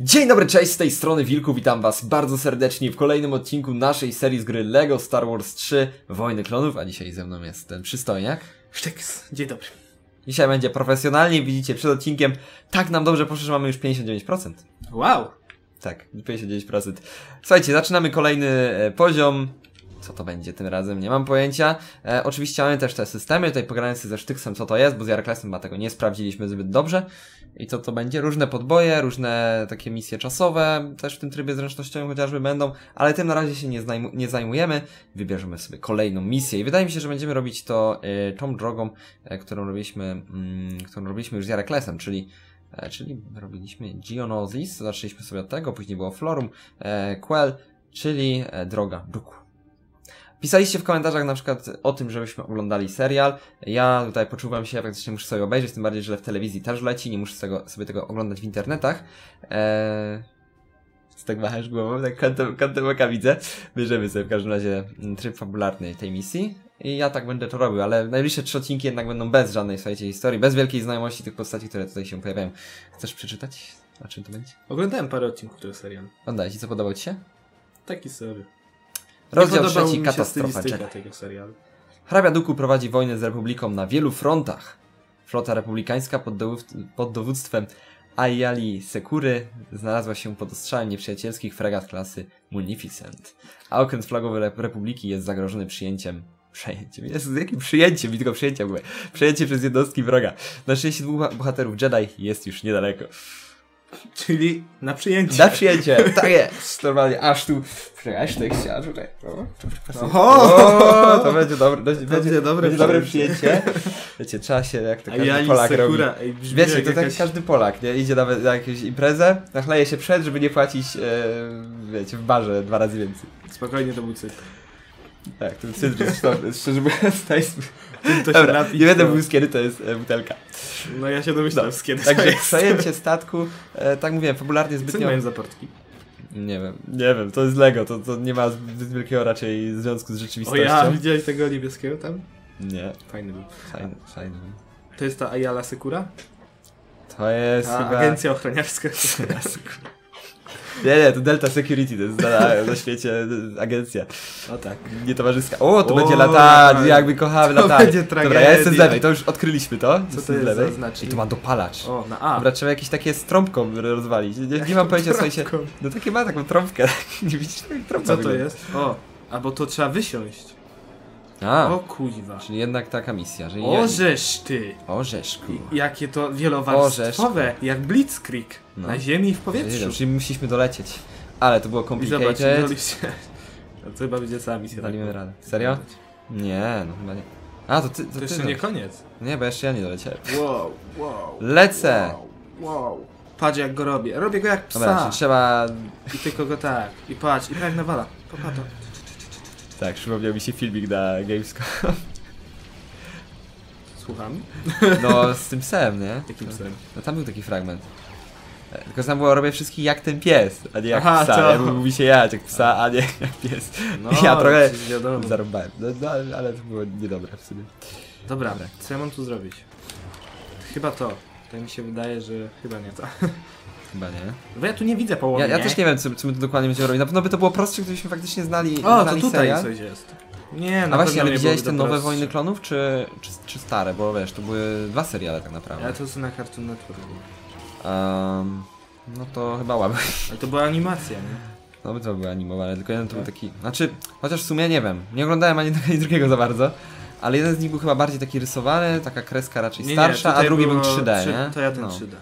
Dzień dobry, cześć, z tej strony Wilku, witam was bardzo serdecznie w kolejnym odcinku naszej serii z gry LEGO Star Wars 3 Wojny Klonów, a dzisiaj ze mną jest ten przystojniak. Sztyks, dzień dobry. Dzisiaj będzie profesjonalnie, widzicie przed odcinkiem, tak nam dobrze poszło, że mamy już 59%. Wow. Tak, 59%. Słuchajcie, zaczynamy kolejny e, poziom. Co to będzie tym razem? Nie mam pojęcia. E, oczywiście mamy też te systemy. Tutaj pograłem sobie ze Sztyksem, co to jest, bo z Jaraklesem chyba tego nie sprawdziliśmy zbyt dobrze. I co to będzie? Różne podboje, różne takie misje czasowe, też w tym trybie zręcznościowym chociażby będą, ale tym na razie się nie, nie zajmujemy. Wybierzemy sobie kolejną misję i wydaje mi się, że będziemy robić to e, tą drogą, e, którą robiliśmy, mm, którą robiliśmy już z Jaraklesem, czyli E, czyli robiliśmy Geonosis, zaczęliśmy sobie od tego, później było Florum, e, Quell, czyli e, Droga Duku. Pisaliście w komentarzach na przykład o tym, żebyśmy oglądali serial. Ja tutaj poczuwam się, praktycznie muszę sobie obejrzeć, tym bardziej, że w telewizji też leci, nie muszę tego, sobie tego oglądać w internetach. Eee... Tak machasz głową, tak kątem, kątem oka widzę. Bierzemy sobie w każdym razie mm, tryb fabularny tej misji. I ja tak będę to robił, ale najbliższe trzy odcinki jednak będą bez żadnej, słuchajcie, historii, bez wielkiej znajomości tych postaci, które tutaj się pojawiają. Chcesz przeczytać? O czym to będzie? Oglądałem parę odcinków tego serialu. Oddaj ci, co podobał ci się? Taki sobie. Rozdział trzeci, katastrofa Jedi. tego serialu. Hrabia Duku prowadzi wojnę z Republiką na wielu frontach. Flota republikańska pod, pod dowództwem Ayali Sekury znalazła się pod ostrzałem nieprzyjacielskich fregat klasy Munificent. A okręt flagowy Rep- Republiki jest zagrożony przyjęciem Przejęciem. Jezu, z jakim przyjęciem? Mi tylko przyjęcia były. Przejęcie przez jednostki wroga. Na szczęście dwóch bohaterów Jedi jest już niedaleko. Czyli na przyjęcie. Na przyjęcie! Tak jest! Normalnie, aż tu... Aż tu chciała, tutaj. O, to pasuje. Oho! O, to będzie dobre, będzie, będzie, dobre będzie dobre przyjęcie. Wiecie, trzeba się, jak to każdy ja Polak robi. Ej, Wiecie, to tak każdy Polak, nie? Idzie nawet na jakąś imprezę, nachleje się przed, żeby nie płacić, e, wiecie, w barze dwa razy więcej. Spokojnie to był cykl. Tak, to cydr, szczerze mówiąc, to jest... Tym to Dobra, napić, nie będę mówił kiedy to jest e, butelka. No ja się domyślam No, z kiedy Także jest. przejęcie statku, e, tak mówiłem, fabularnie Co zbytnio... mają za portki? Nie wiem, nie wiem, to jest Lego, to, to nie ma zbyt wielkiego raczej związku z O rzeczywistością. ja, widziałeś tego niebieskiego tam? Nie, Fajny był. fajny, fajny. To jest ta Ayala Sekura? To jest Ta chyba... agencja ochroniarska. Nie, nie, to Delta Security, to jest znana na świecie agencja O tak. nietowarzyska. O, to O, będzie latać, tak. jakby kochamy To będzie Dobra, ja tragedia. jestem z lewej, to już odkryliśmy to. Co to jest lewej. za znacznik? I tu ma dopalacz. O, na A. Dobra, trzeba jakieś takie z trąbką rozwalić. Nie, nie mam pojęcia, słuchajcie. Trąbką. No takie ma taką trąbkę. Nie widzisz, jak trąbka Co to jest? O, albo to trzeba wysiąść. A, O kuźwa. czyli jednak taka misja, że O żeż ty. Orzeszku. I- Jakie to wielowarstwowe, jak Blitzkrieg. No. Na ziemi i w powietrzu. Czyli musieliśmy dolecieć. Ale to było I zobacz, complicated. doliście. No to chyba będzie cała misja. Daliśmy tak. radę. Serio? Nie, no chyba nie. A, to ty, to, To ty jeszcze no. nie koniec. Nie, bo jeszcze ja nie doleciałem. Wow, wow. Lecę! Wow, wow. Patrz jak go robię. Robię go jak psa. Dobra, czy trzeba... I tylko go tak. I patrz, i tak nawala. Popatrz. Tak, przypomniał mi się filmik na Gamescom. Słucham? No, z tym psem, nie? Jakim psem? No tam był taki fragment. E, Tylko tam było, robię wszystkich jak ten pies, a nie jak Aha, psa. to- Ja mówi się jać jak psa, a nie jak pies. No, ja trochę wiadomo. zarąbałem. No, no, ale- ale to było niedobre w sumie. Dobra, Dobra. co ja mam tu zrobić? Chyba to. Tak mi się wydaje, że chyba nie to. Chyba nie. Bo ja tu nie widzę połowy. Ja, ja też nie wiem, co, co my tu dokładnie będziemy robić. Na pewno by to było prostsze, gdybyśmy faktycznie znali, O, to znali tutaj serial. coś jest. Nie, A na właśnie, pewno ale nie widziałeś te to nowe prostsze. Wojny Klonów, czy, czy, czy stare? Bo wiesz, to były dwa seriale tak naprawdę. Ale to jest na Cartoon Network. Ehm, no to chyba łaby. Ale to była animacja, nie? No by to były animowane, tylko jeden to był Tak? taki... Znaczy, chociaż w sumie nie wiem, nie oglądałem ani ani drugiego za bardzo, ale jeden z nich był chyba bardziej taki rysowany, taka kreska raczej starsza, a tutaj drugi był było 3D, trzy- nie? To ja ten no. 3D.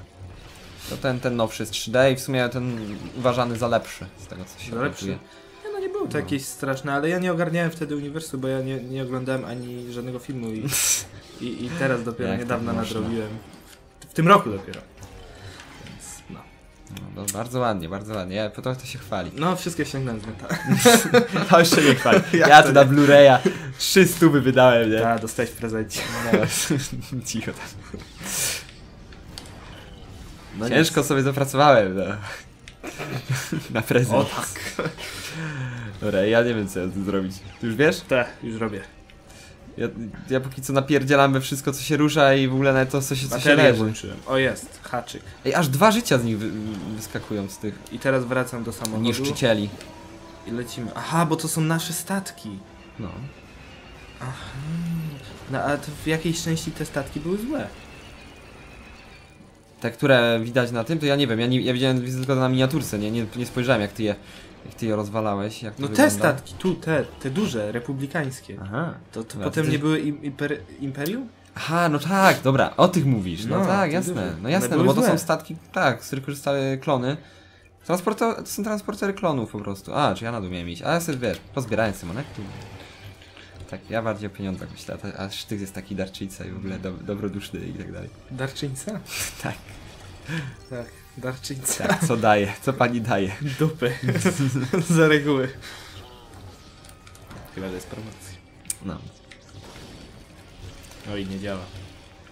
To ten, ten nowszy jest 3D i w sumie ten uważany za lepszy, z tego co się Za lepszy? okazuje. Nie, no nie było to No. jakieś straszne, ale ja nie ogarniałem wtedy uniwersum, bo ja nie, nie oglądałem ani żadnego filmu i, i, i teraz dopiero Jak niedawno nadrobiłem. W tym roku dopiero. No. No, bardzo ładnie, bardzo ładnie, ja, to, to się chwali. no, wszystkie ściągnąłem z meta. To jeszcze nie chwali. Ja tu na? Blu-raya 3 stówy wydałem, nie? Tak, dostałeś w prezencie. No, cicho tam. No Ciężko sobie zapracowałem, no. Na prezent. O tak. Dobra, ja nie wiem co ja tu zrobić. Ty już wiesz? Tak, już robię. Ja, ja póki co napierdzielam we wszystko, co się rusza i w ogóle nawet to, co się, co się Baterię leży. włączyłem. O jest, haczyk. Ej, aż dwa życia z nich wy, wyskakują z tych I teraz wracam do samochodu niszczycieli. i lecimy. Aha, bo to są nasze statki. No. No a to w jakiej części te statki były złe? Te, które widać na tym, to ja nie wiem, ja, nie, ja widziałem tylko na miniaturce, nie, nie, nie spojrzałem jak ty je, jak ty je rozwalałeś, jak to No te wygląda. statki, tu, te, te duże, republikańskie. Aha. To, to potem to nie ty- były im, imper, imperium? Aha, no tak, dobra, o tych mówisz. No, No, tak, te jasne. duże. No jasne, no bo to są statki, tak, z których korzystały klony. Transporter, to są transportery klonów po prostu. A, czy ja na dół miałem iść. A ja sobie wiesz, pozbierałem sobie monetki. Tak, ja bardziej o pieniądzach myślę, a, sztyk jest taki darczyca i w ogóle do, dobroduszny i tak dalej. Darczyńca? Tak, Tak, darczyńca. tak, co daje, co pani daje. Dupy. Za reguły. Chyba to jest promocja. No, Oj, nie działa.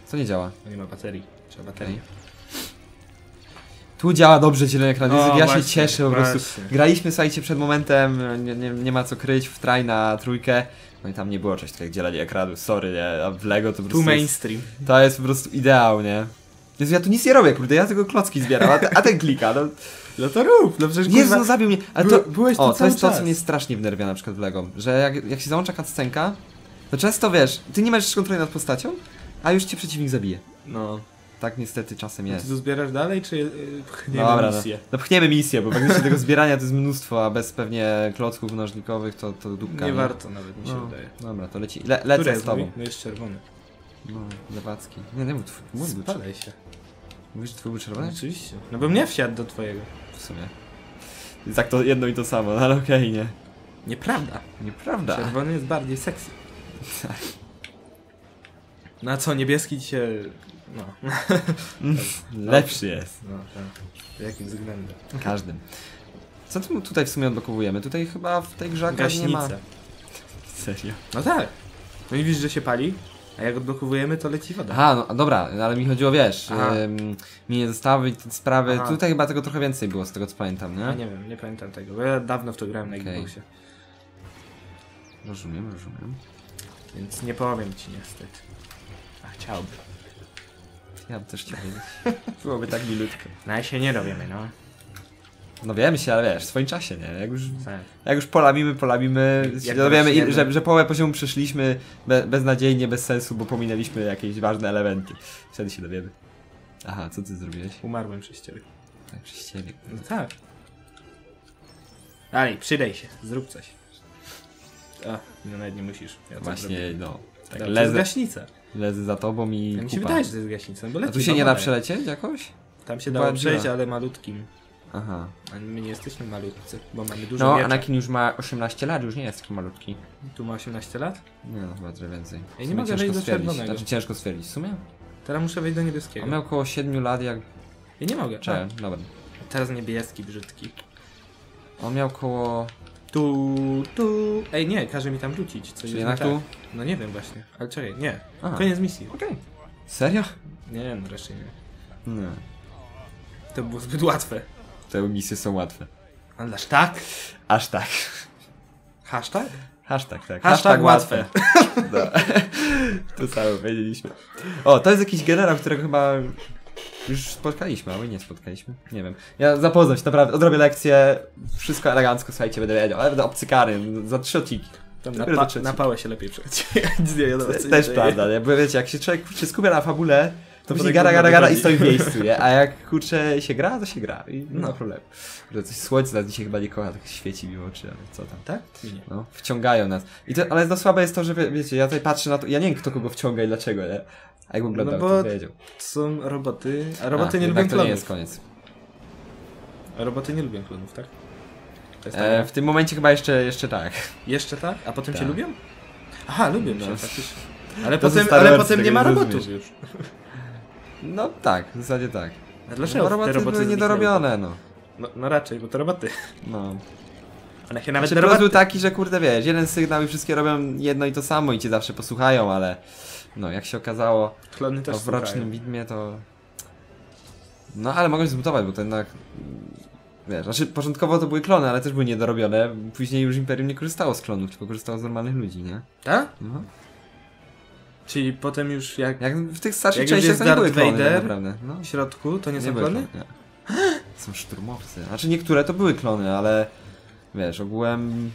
co nie działa? No nie ma baterii. Trzeba baterię. Tu działa dobrze zielony ekran, O, ja się właśnie, cieszę po prostu. właśnie. Graliśmy, słuchajcie, przed momentem, nie, nie, nie ma co kryć, w traj na trójkę. No i tam nie było czegoś takiego jak dzielenie ekranu, sorry, nie, a w Lego to po Tu prostu jest, mainstream. to jest po prostu ideał, nie? Jezu, ja tu nic nie robię, kurde, ja tylko klocki zbieram, a, te, a ten klika, no. No to rób, no przecież Jezu, kurwa, no zabił mnie, ale By- to, byłeś tu o, to jest to, czas. co mnie strasznie wnerwia na przykład w Lego, że jak, jak się załącza cutscenka, to często, wiesz, ty nie masz kontroli nad postacią, a już cię przeciwnik zabije. No, tak niestety czasem Ty jest. tu zbierasz dalej, czy yy, pchniemy Dobra, misję? No, no pchniemy misję, bo faktycznie tego zbierania to jest mnóstwo, a bez pewnie klocków mnożnikowych to, to dupka. Nie warto nawet, mi się no, wydaje. Dobra, to leci. Le, lecę z tobą. mój? No jest czerwony. No, lewacki. Nie, nie, mów, twój, mój. Spadaj się. Mówisz, że twój był No, czerwony? oczywiście. No bym nie wsiadł do twojego. W sumie. Jest tak to jedno i to samo, no ale okej, nie. Nieprawda. Nieprawda. Czerwony jest bardziej sexy. Tak. Na co niebieski cię... No. Lepszy jest. No, tak. W jakim względem? Każdym. Co tu tutaj w sumie odblokowujemy? Tutaj chyba w tej grze akurat nie ma. Serio? No tak. No i widzisz, że się pali, a jak odblokowujemy, to leci woda. Aha, no dobra, ale mi chodziło, wiesz, ym, minie zestawy i te sprawy. Aha. Tutaj chyba tego trochę więcej było, z tego co pamiętam, nie? nie wiem, nie pamiętam tego, bo ja dawno w to grałem na Okej. Xboxie. Rozumiem, rozumiem. Więc nie powiem ci niestety. A chciałbym. Ja bym też chciał wiedzieć. Byłoby tak milutko. No ja się nie dowiemy, no. No wiem się, ale wiesz, w swoim czasie, nie? Jak już, Tak. jak już polamimy, polamimy, Jak dowiemy, że, że połowę poziomu przeszliśmy be, beznadziejnie, bez sensu, bo pominęliśmy jakieś ważne elementy. Wtedy się dowiemy. Aha, co ty zrobiłeś? Umarłem przez ciebie. Tak, przez ciebie. No tak. Dalej, przydaj się, zrób coś. A, no nawet nie musisz. Ja to. Właśnie, no. Tak, to jest lezę, gaśnica. lezę za tobą i Ja mi się wydaje, że to jest gaśnica, bo A tu się nie da przelecieć jakoś? Tam się dało przejść, ale malutkim. Aha. A my nie jesteśmy malutcy, bo mamy dużo No, miecza. Anakin już ma 18 lat, już nie jest taki malutki. Tu ma 18 lat? Nie no, chyba trochę więcej. nie W sumie mogę ciężko wejść do stwierdzić. czerwonego. Znaczy ciężko stwierdzić. W sumie? Teraz muszę wejść do niebieskiego. On miał około 7 lat jak... Ja nie mogę. Cze, dobra. A, teraz niebieski, brzydki. On miał około... Tu, tu. Ej, nie, każe mi tam rzucić. Co Czyli jest jednak nie tu? tak. No nie wiem właśnie. Ale czekaj, nie. Aha. Koniec misji. Okej. Serio? Nie, no raczej nie. Nie. To było zbyt łatwe. Te misje są łatwe. Aż tak? Aż tak. Hashtag? Hashtag, tak. Hashtag łatwe. No. to samo powiedzieliśmy. O, to jest jakiś generał, którego chyba już spotkaliśmy, ale nie spotkaliśmy. Nie wiem. Ja zapoznam się, naprawdę. Odrobię lekcję. Wszystko elegancko, słuchajcie, będę wiedział. Ale będę obcykany za trzy odcinki. Tam na, pa pałę się lepiej przejść. Nie Też dzieje. prawda, nie? Bo wiecie, jak się człowiek się skupia na fabule, to później potem gara, gara, gara i stoi w miejscu, nie? A jak kurczę się gra, to się gra i nie ma No. problemu. Że coś słońce nas dzisiaj chyba nie kocha, tak świeci mi w oczy, ale co tam. Tak? Mi nie. No, wciągają nas. I to, ale no słabe jest to, że wie, wiecie, ja tutaj patrzę na to, ja nie wiem kto kogo wciąga i dlaczego, nie? A jakbym oglądał, No bo to wiedział. Są roboty, a roboty A, nie lubią to nie klonów. jest koniec. A roboty nie lubią klonów, tak? E, tak. w tym momencie chyba jeszcze, jeszcze tak. Jeszcze tak? A potem Tak. się lubią? Aha, lubią No. się, faktycznie. Ale To potem, ale potem nie tego ma robotów zrozumiesz. już. No tak, w zasadzie tak. A dlaczego No, te roboty roboty były niedorobione, no. No, no raczej, bo to roboty. no. One się nawet Znaczy, roboty... był taki, że kurde wiesz, jeden sygnał i wszystkie robią jedno i to samo i cię zawsze posłuchają, ale no jak się okazało Klony też w rocznym widmie to... No ale mogę zmutować, bo to jednak... Wiesz, znaczy początkowo to były klony, ale też były niedorobione. Później już Imperium nie korzystało z klonów, tylko korzystało z normalnych ludzi, nie? Tak? No. Czyli potem już jak Jak w tych starszych częściach jest to nie były Darth klony tak Vader, naprawdę. No, w środku, to nie, są były klony? nie. Są szturmowcy. Znaczy niektóre to były klony, ale wiesz, ogółem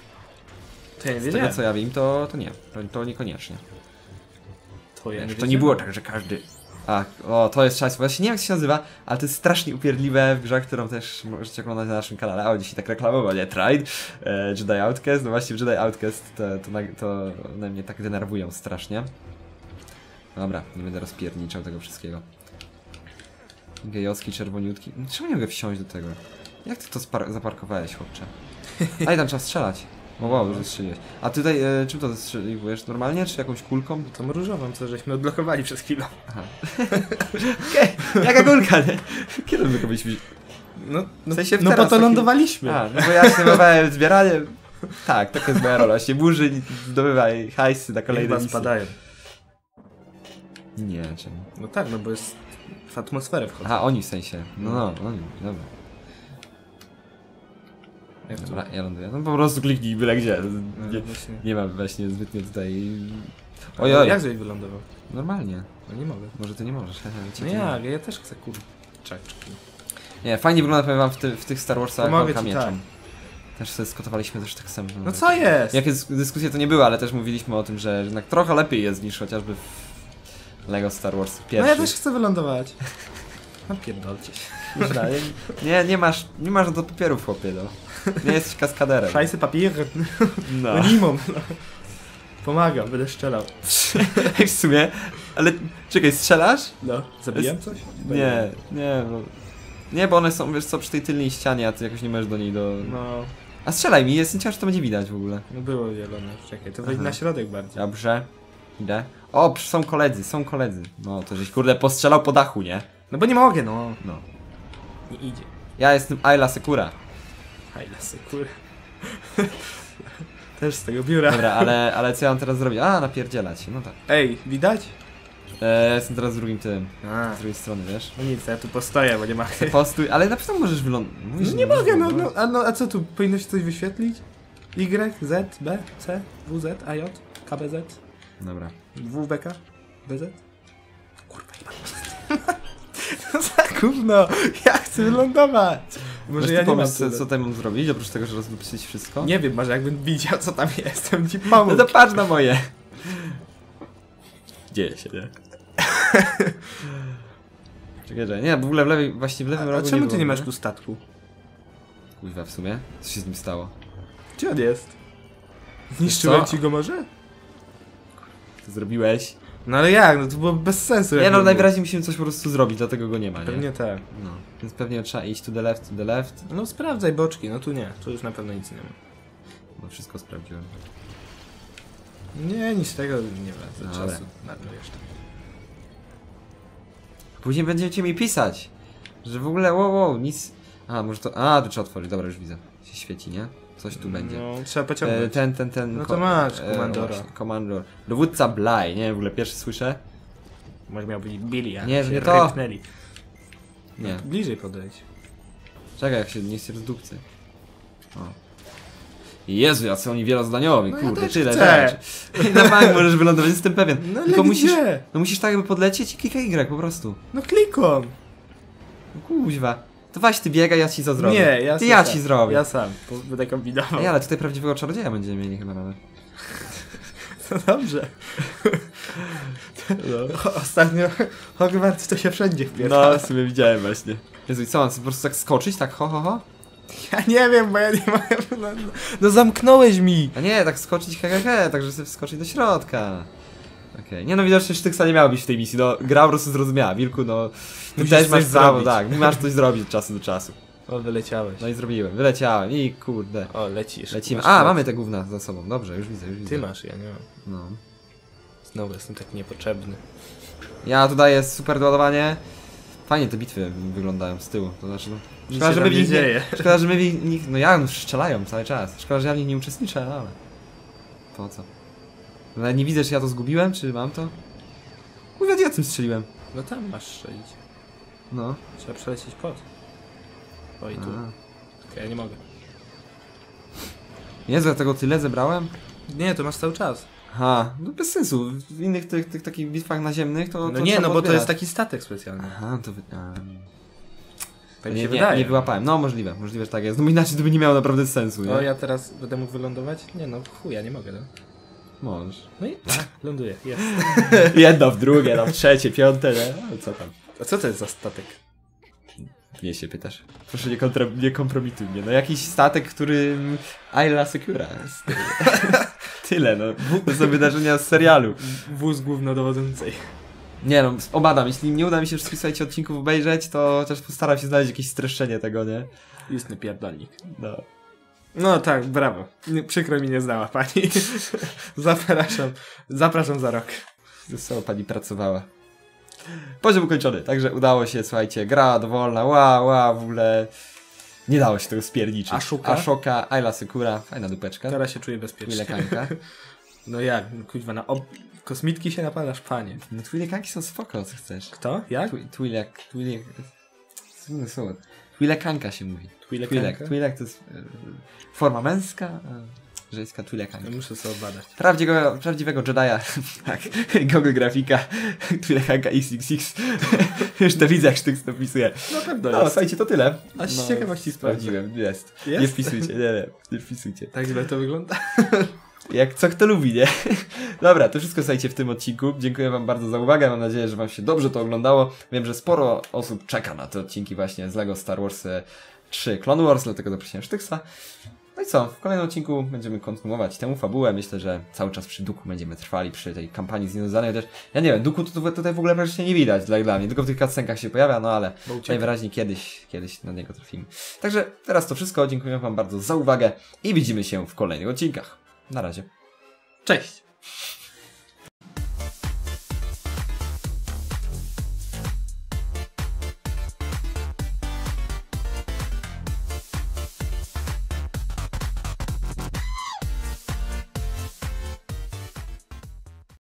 To ja nie z tego co ja wiem, to, to nie. To, to niekoniecznie. To ja Wiesz, nie to nie było tak, że każdy... A, o, to jest szans. Właśnie nie wiem jak się nazywa, ale to jest strasznie upierdliwe w grze, którą też możecie oglądać na naszym kanale. O, dzisiaj tak reklamował, nie? Trade, e, Jedi Outcast. No właśnie w Jedi Outcast to, to, na- to one mnie tak denerwują strasznie. Dobra, nie będę rozpierniczał tego wszystkiego. Gejowski, czerwoniutki. Czemu nie mogę wsiąść do tego? Jak ty to zaparkowałeś, chłopcze? Ale tam trzeba strzelać. O wow, już strzeliłeś. A tutaj e, czym to zastrzeliwujesz? Normalnie, czy jakąś kulką? Tą różową, co żeśmy odblokowali przez chwilę. Aha. Okej, jaka kulka, nie? Kiedy my to byliśmy... No, no, sensie no po to taki- lądowaliśmy. A, no bo ja się zajmowałem zbieraniem. Tak, taka jest moja rola. Się burzy, zdobywaj hajsy na kolejne Chyba misje. spadają. Nie, czemu? No tak, no bo jest w atmosferę wchodzą. Aha, oni w sensie. No, no, oni, dobra. Jak to? Dobra, ja ląduję. No po prostu kliknij byle gdzie. No, Nie, właśnie. nie mam właśnie zbytnio tutaj... Oj, Ojoj, Jak żeś wylądował? normalnie. No nie mogę. Może ty nie możesz. No jak, ja też chcę kurczaczki. Nie, fajnie wygląda, powiem wam, w, ty, w tych Star Warsach Pomogę walka ci, mieczem. tak. Też sobie skotowaliśmy też tak samo. No co jest? Jakie dysk- dyskusje to nie były, ale też mówiliśmy o tym, że jednak trochę lepiej jest niż chociażby w Lego Star Wars No pierwszy. ja też chcę wylądować. No pierdolcie nie, nie masz, nie masz do papierów chłopie, no. Nie jesteś kaskaderem. Szajsy papier. No. No mam. No. Pomagam, będę strzelał. w sumie, ale czekaj, strzelasz? No. Zabijam coś? Nie, nie, bo... Nie, bo one są, wiesz co, przy tej tylnej ścianie, a ty jakoś nie możesz do niej do... No, A strzelaj mi, jestem ciekaw, czy to będzie widać w ogóle. no było zielone. Czekaj, to wejdź na środek bardziej. Dobrze. Idę. O, psz, są koledzy, są koledzy. No, to żeś kurde postrzelał po dachu, nie? No bo nie mogę, no. No. Nie idzie. Ja jestem Ayla Sekura. Hajla sekura. Też z tego biura. Dobra, ale, ale co ja mam teraz zrobić? A, napierdzielać się, no tak. Ej, widać? E, ja jestem teraz z drugim tym, A, z drugiej strony, wiesz? no nic, ja tu postoję, bo nie ma. Postój, ale na pewno możesz wylądować. No nie mogę, no, no, a, no, a co tu? Powinno się coś wyświetlić? Y, Z, B, C, W, Z, A, J, K, B, Z, Dobra. W, B, K, B, Z? Kurwa, nie mam No za gówno, ja chcę wylądować. Może ja nie mam co, co tutaj mam zrobić, oprócz tego, że rozlubić wszystko? Nie wiem, może jakbym widział, co tam jest, to bym ci No pomógł. to patrz na moje. Dzieje się, nie? Czekaj, że nie, w ogóle w lewej, właśnie w lewym A, a rogu czemu nie ty nie było, masz tu statku? Kuźwa, w sumie? Co się z nim stało? Gdzie on jest? Zniszczyłem co? ci go może? Zrobiłeś? No ale jak, no to było bez sensu. Nie no, najwyraźniej musimy coś po prostu zrobić, dlatego go nie ma, nie? Pewnie tak. No, więc pewnie trzeba iść to the left, to the left. No sprawdzaj boczki, no tu nie, tu już na pewno nic nie ma. No wszystko sprawdziłem. Nie, nic tego nie ma, za Ale. czasu marnujesz tam. Później będziecie mi pisać, że w ogóle wow, wow, nic... A, może to... A, tu trzeba otworzyć, dobra, już widzę. Się świeci, nie? Coś tu będzie. No, trzeba E, pociągnąć. ten, ten, ten... No to masz, e, komandora. właśnie, Komandor. Dowódca Bly, nie? W ogóle pierwszy słyszę. Może miał być Billy, a Nie, nie to. rypnęli. Nie. Bliżej podejdź. Czekaj, jak się nie jest rozdupcy. O. Jezu, jacy oni wielozdaniowi, No ja kurde, też tyle chcę. rzeczy. Na bank możesz wylądować, jestem pewien. No ale Tylko musisz, gdzie? no musisz tak jakby podlecieć i klikaj Y po prostu. No klikom. No Kuźwa. To weź ty biegaj, ja ci co zrobię. Nie, ja Ty sam- ja ci zrobię. Ja sam, będę kombinował. Ej, ale tutaj prawdziwego czarodzieja będziemy mieli chyba nawet. No dobrze. No. Ostatnio Hogwarts to się wszędzie wpierdala. No, sobie widziałem właśnie. Jezu, i co, mam po prostu tak skoczyć, tak ho, ho, ho? Ja nie wiem, bo ja nie mam... No, no, no zamknąłeś mi! A nie, tak skoczyć he, he, he, tak żeby sobie wskoczyć do środka. Okej, nie no widocznie Sztyksa nie miał być w tej misji, no gra po prostu zrozumiała, Wilku, no ty Musisz też masz prawo, zrobić. tak, masz coś zrobić od czasu do czasu. O, wyleciałeś. No i zrobiłem, wyleciałem i kurde. O, lecisz. Lecimy. A, mamy te gówna za sobą, dobrze, już widzę, już widzę. Ty masz, ja nie mam. No. Znowu jestem tak niepotrzebny. Ja tu daję super doładowanie. Fajnie te bitwy wyglądają z tyłu, to znaczy no... Szkoda, że my w nich nie, szkoda, że my w nich, no ja, no strzelają cały czas. Szkoda, że ja w nich nie uczestniczę, ale... Po co? Nawet nie widzę, czy ja to zgubiłem, czy mam to? Mówię, ja tym strzeliłem. No tam masz strzelić. No. Trzeba przelecieć pod. O i tu. A. Tylko ja nie mogę. Jezu, ja tego tyle zebrałem? Nie, to masz cały czas. Aha, no bez sensu. W innych tych, tych takich bitwach naziemnych to. No to nie, no bo to odbierać. jest taki statek specjalny. Aha, to. Wy... A, Tak nie, się nie, wydaje. nie wyłapałem. No możliwe, możliwe, że tak jest. No inaczej to by nie miało naprawdę sensu, nie? O, ja teraz będę mógł wylądować? Nie no, chuja, nie mogę, no. Możesz. No i ląduję, jest. Jedno w drugie, no w trzecie, piąte? No co tam? A co to jest za statek? Nie się pytasz. Proszę nie, kontra, nie kompromituj mnie. No jakiś statek, który Ayla Secura jest. Tyle, no. To są wydarzenia z serialu. Wóz głównodowodzącej. Nie no, obadam. Jeśli nie uda mi się wszystkich słuchajcie, odcinków obejrzeć, to chociaż postaram się znaleźć jakieś streszczenie tego, nie? Istny pierdolnik. No. No tak, brawo. Nie, przykro mi nie znała pani. Zapraszam. Zapraszam za rok. Sobą pani pracowała. Poziom ukończony, także udało się, słuchajcie, gra dowolna, ła, ła, w ogóle nie dało się tego spierniczyć. Ashoka? Ashoka, Ayla Sekura, fajna dupeczka. Teraz się czuję bezpiecznie. Twilekanka. No jak? Kuźwa, na ob... kosmitki się napadasz, panie. No Twilekanki są spoko, co chcesz. Kto? Jak? Twi- Twilek, Twilek, trudne słowo. Twilekanka się mówi. Twilek? Twilek to jest e, forma męska, a żeńska Twilekanka. Ja muszę sobie badać. Prawdziwego, prawdziwego Jedi'a, tak, Google grafika, Twilekanka XXX, już to widzę, jak sztyk to wpisuje. Na pewno No, słuchajcie, to tyle. A z ciekawości sprawdzę. sprawdziłem, jest. Jest? Nie wpisujcie, nie, nie, nie wpisujcie. Tak źle to wygląda? Jak co kto lubi, nie? Dobra, to wszystko słuchajcie w tym odcinku. Dziękuję wam bardzo za uwagę, mam nadzieję, że wam się dobrze to oglądało. Wiem, że sporo osób czeka na te odcinki właśnie z LEGO Star Wars e, 3 Clone Wars, dlatego zaprosiłem Sztyksa. No i co, w kolejnym odcinku będziemy kontynuować tę fabułę. Myślę, że cały czas przy Duku będziemy trwali, przy tej kampanii związanej też. Ja nie wiem, Duku tutaj w ogóle praktycznie nie widać dla, dla mnie, tylko w tych cutscenkach się pojawia, no ale najwyraźniej kiedyś, kiedyś na niego trafimy. Także teraz to wszystko, dziękuję wam bardzo za uwagę i widzimy się w kolejnych odcinkach. Na razie. Cześć!